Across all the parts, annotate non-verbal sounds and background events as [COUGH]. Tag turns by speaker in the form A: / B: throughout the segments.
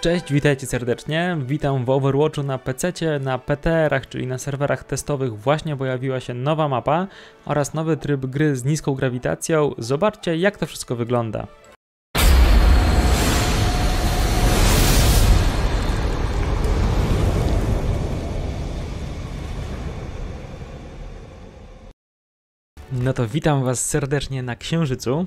A: Cześć, witajcie serdecznie. Witam w Overwatchu na PC, na PTR-ach, czyli na serwerach testowych właśnie pojawiła się nowa mapa oraz nowy tryb gry z niską grawitacją. Zobaczcie jak to wszystko wygląda. No to witam was serdecznie na Księżycu.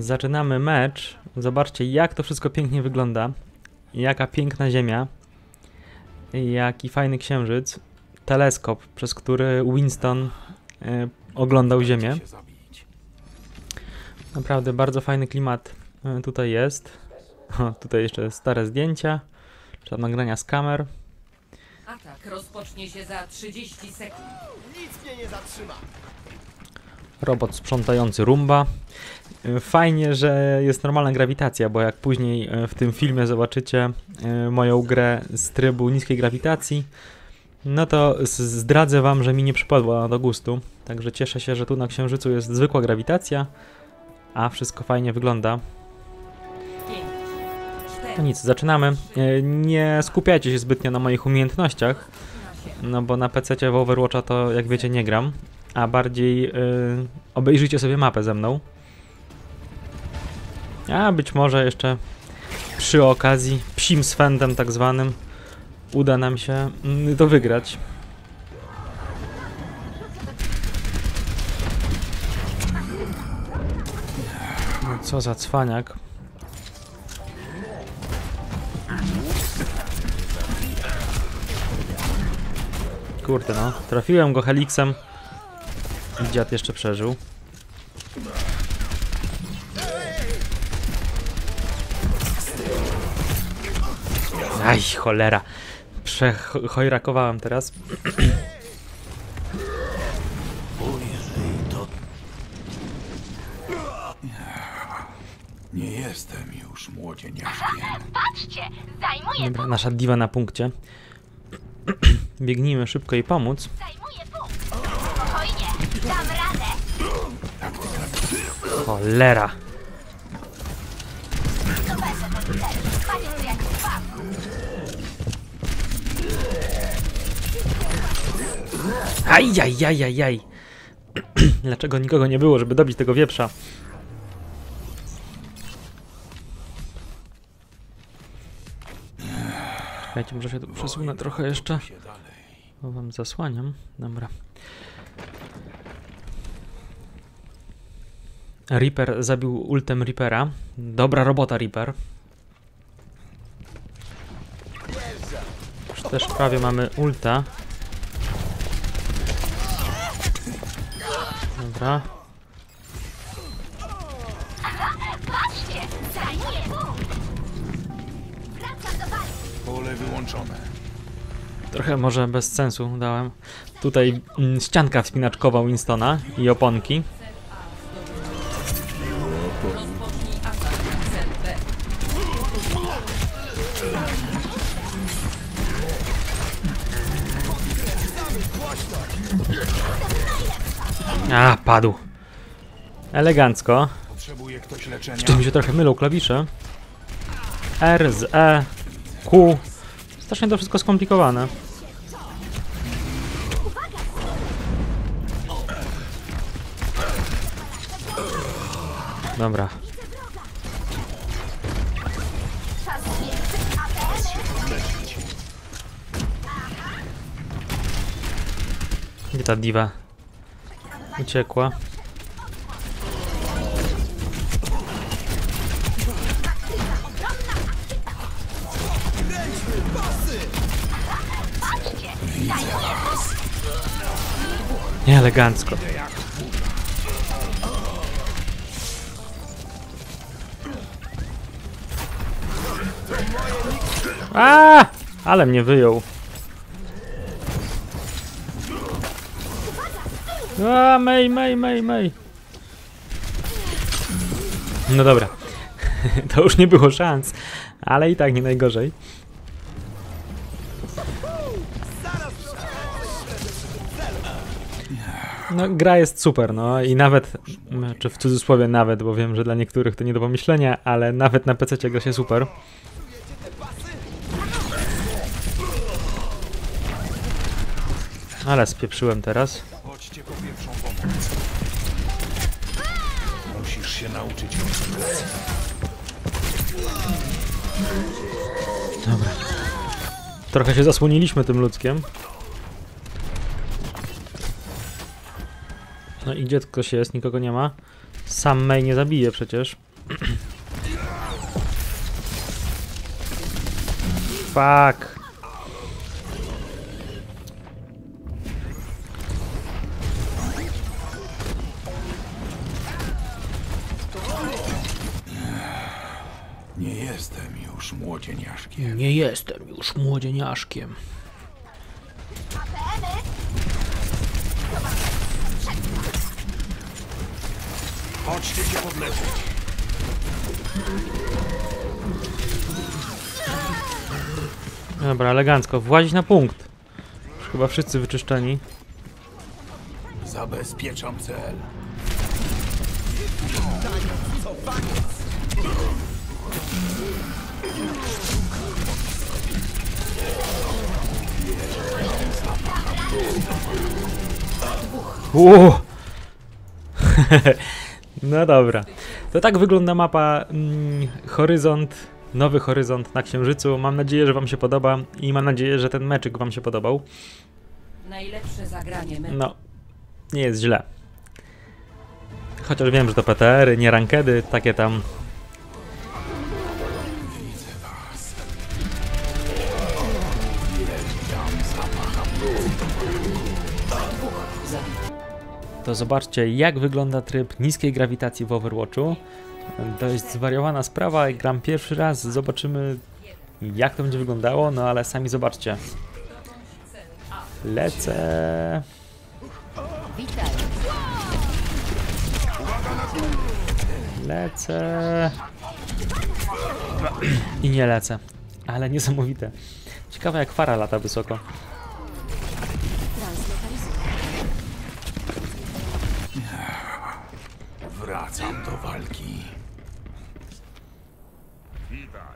A: Zaczynamy mecz. Zobaczcie, jak to wszystko pięknie wygląda. Jaka piękna ziemia. Jaki fajny księżyc. Teleskop, przez który Winston e, oglądał Ziemię. Naprawdę bardzo fajny klimat e, tutaj jest. O, tutaj jeszcze stare zdjęcia. Czy nagrania z kamer.
B: Atak rozpocznie się za 30 sekund.
C: Nic mnie nie zatrzyma.
A: Robot sprzątający rumba. Fajnie, że jest normalna grawitacja, bo jak później e, w tym filmie zobaczycie e, moją grę z trybu niskiej grawitacji, no to zdradzę wam, że mi nie przypadła do gustu. Także cieszę się, że tu na Księżycu jest zwykła grawitacja, a wszystko fajnie wygląda.
B: 5, 4,
A: No nic, zaczynamy. E, Nie skupiajcie się zbytnio na moich umiejętnościach, no bo na PC w Overwatcha to jak wiecie nie gram, a bardziej y, obejrzyjcie sobie mapę ze mną. A być może jeszcze przy okazji psim swędem tak zwanym uda nam się mm, to wygrać. No co za cwaniak. Kurde no, trafiłem go heliksem. I dziad jeszcze przeżył. Aj, cholera. Przechojrakowałem teraz.
D: Nie jestem już młodzieniaszkiem.
E: Patrzcie, zajmuję,
A: Dobra, nasza diwa na punkcie. [CLEARS THROAT] Biegnijmy szybko jej pomóc.
E: zajmuję
A: Cholera. Ajajajajaj. [CLEARS THROAT] Dlaczego nikogo nie było, żeby dobić tego wieprza? Czekajcie, może się tu przesunę trochę jeszcze. Bo wam zasłaniam. Dobra. Reaper zabił ultem Reapera. Dobra robota, Reaper. Już też prawie mamy ulta. Dobra.
D: Pole wyłączone.
A: Trochę może bez sensu dałem. Tutaj mm, ścianka wspinaczkowa Winstona i oponki. A, padł. Elegancko.
D: Potrzebuje ktoś leczenia?
A: Mi się trochę mylą klawisze? R z E, Q. Strasznie to wszystko skomplikowane. Dobra. Gdzie ta diwa? Uciekła. Nie elegancko. A, ale mnie wyjął. A, May, May, May, May. No dobra. [LAUGHS] to już nie było szans, ale i tak nie najgorzej. No, gra jest super, no i nawet, czy w cudzysłowie nawet, bo wiem, że dla niektórych to nie do pomyślenia, ale nawet na PC gra się super. Ale spieprzyłem teraz.
D: Chodźcie po pierwszą pomoc. Musisz się nauczyć.
A: Dobra. Trochę się zasłoniliśmy tym ludzkiem. No i gdzie ktoś jest? Nikogo nie ma. Sam May nie zabije przecież. [CLEARS THROAT] Fuck.
D: Młodzieniaszkiem.
A: Nie jestem już młodzieniaszkiem.
D: Chodźcie się podleczyć.
A: Dobra, elegancko. Włazić na punkt. Już chyba wszyscy wyczyszczeni.
D: Zabezpieczam cel.
A: Uuu. [LAUGHS] no dobra. To tak wygląda mapa mm, Horyzont, nowy Horyzont na Księżycu. Mam nadzieję, że Wam się podoba i mam nadzieję, że ten meczyk Wam się podobał.
B: Najlepsze zagranie meczu.
A: No, nie jest źle. Chociaż wiem, że to PTR-y, nie rankedy, takie tam. Zobaczcie, jak wygląda tryb niskiej grawitacji w Overwatchu. To jest zwariowana sprawa, gram pierwszy raz, zobaczymy jak to będzie wyglądało, no ale sami zobaczcie. Lecę. Lecę. I nie lecę. Ale niesamowite. Ciekawe jak fara lata wysoko.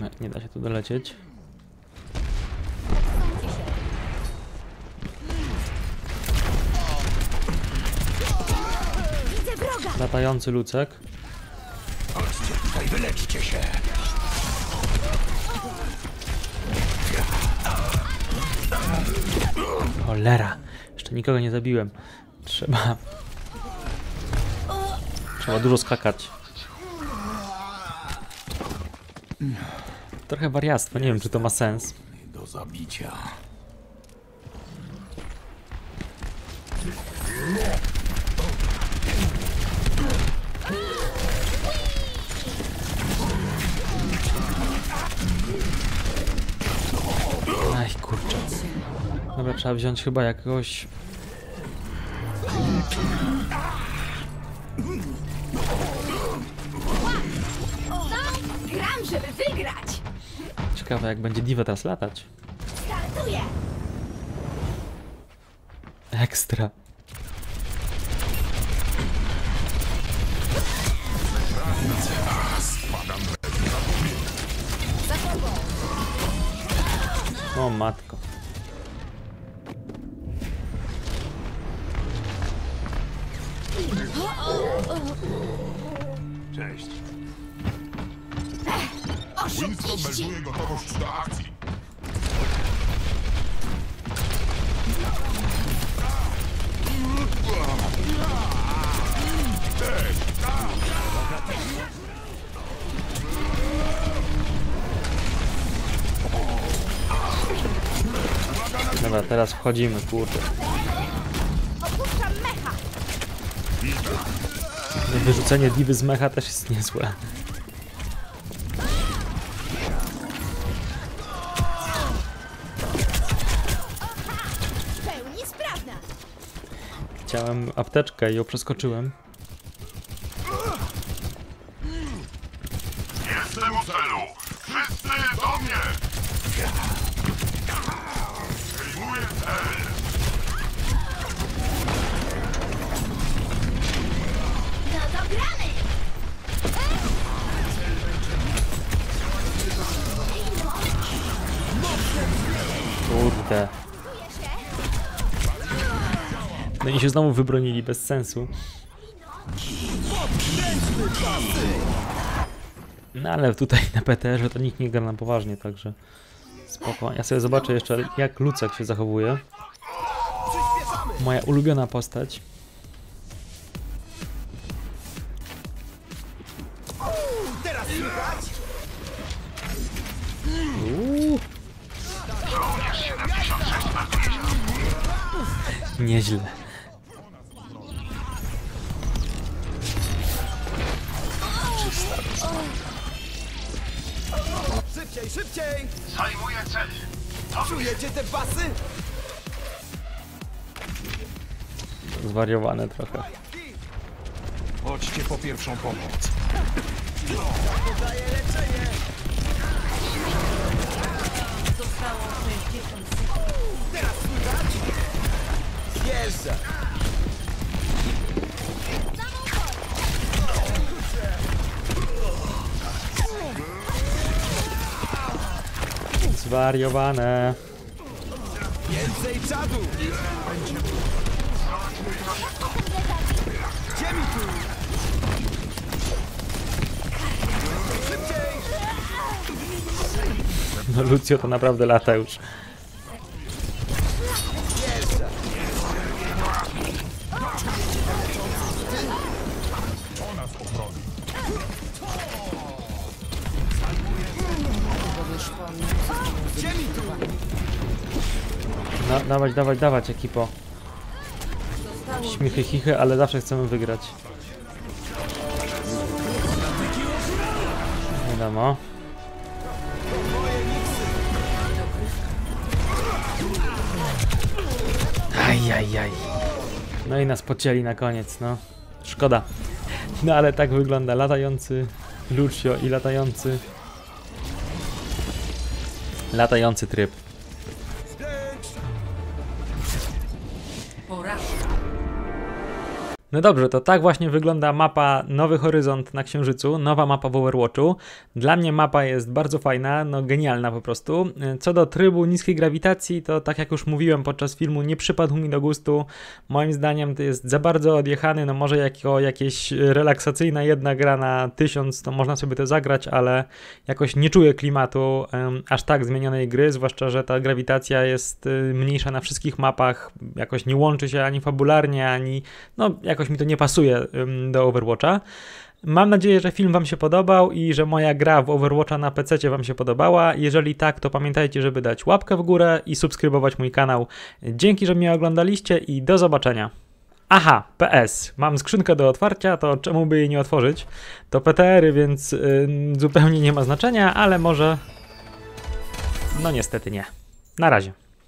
A: No, nie da się tu dolecieć. Latający lucek.
D: Chodźcie tutaj, wyleczcie się.
A: Cholera. Jeszcze nikogo nie zabiłem. Trzeba... Trzeba dużo skakać. Trochę wariactwo, nie wiem czy to ma sens.
D: Do zabicia.
A: Aj kurczę. Dobra, trzeba wziąć chyba jakiegoś...
E: żeby wygrać!
A: Ciekawe jak będzie Diva teraz latać.
E: Startuję!
A: Ekstra. O matko.
D: Cześć.
E: Oszukiści!
C: melduje gotowość do akcji.
A: Dobra, teraz wchodzimy, kurde.
E: Opuszczam mecha!
A: Wyrzucenie Divy z mecha też jest niezłe. Chciałem apteczkę i ją przeskoczyłem.
C: Jestem u celu! Wszyscy do mnie! Przyjmuję cel!
A: Kurde. No i się znowu wybronili bez sensu. No ale tutaj na PTR-ze to nikt nie gra na poważnie, także spoko. Ja sobie zobaczę jeszcze jak Lucek się zachowuje. Moja ulubiona postać. Uuu. Nieźle.
F: Czujecie te basy?
A: Zwariowane trochę.
D: Chodźcie po pierwszą pomoc.
F: Daję leczenie!
B: Zostało 60 sekund.
F: Teraz słychać? Zjeżdża!
A: Zwariowane.
F: Więcej czadu! Gdzie mi tu?
A: No Lucio to naprawdę lata już. Dawać, dawać, dawać ekipo. Śmichy, chichy, ale zawsze chcemy wygrać. Wiadomo. Ajajaj. No i nas pocięli na koniec, no. Szkoda. No ale tak wygląda latający Lucio i latający... Latający tryb. No dobrze, to tak właśnie wygląda mapa Nowy Horyzont na Księżycu, nowa mapa w Overwatchu. Dla mnie mapa jest bardzo fajna, no genialna po prostu. Co do trybu niskiej grawitacji, to tak jak już mówiłem podczas filmu, nie przypadł mi do gustu. Moim zdaniem to jest za bardzo odjechany, no może jako jakieś relaksacyjna jedna gra na tysiąc, to można sobie to zagrać, ale jakoś nie czuję klimatu em, aż tak zmienionej gry, zwłaszcza, że ta grawitacja jest y, mniejsza na wszystkich mapach, jakoś nie łączy się ani fabularnie, ani no jakoś mi to nie pasuje do Overwatcha. Mam nadzieję, że film Wam się podobał i że moja gra w Overwatcha na PC Wam się podobała. Jeżeli tak, to pamiętajcie, żeby dać łapkę w górę i subskrybować mój kanał. Dzięki, że mnie oglądaliście i do zobaczenia. Aha, PS. Mam skrzynkę do otwarcia, to czemu by jej nie otworzyć? To PTR-y, więc ym, zupełnie nie ma znaczenia, ale może. No niestety nie. Na razie.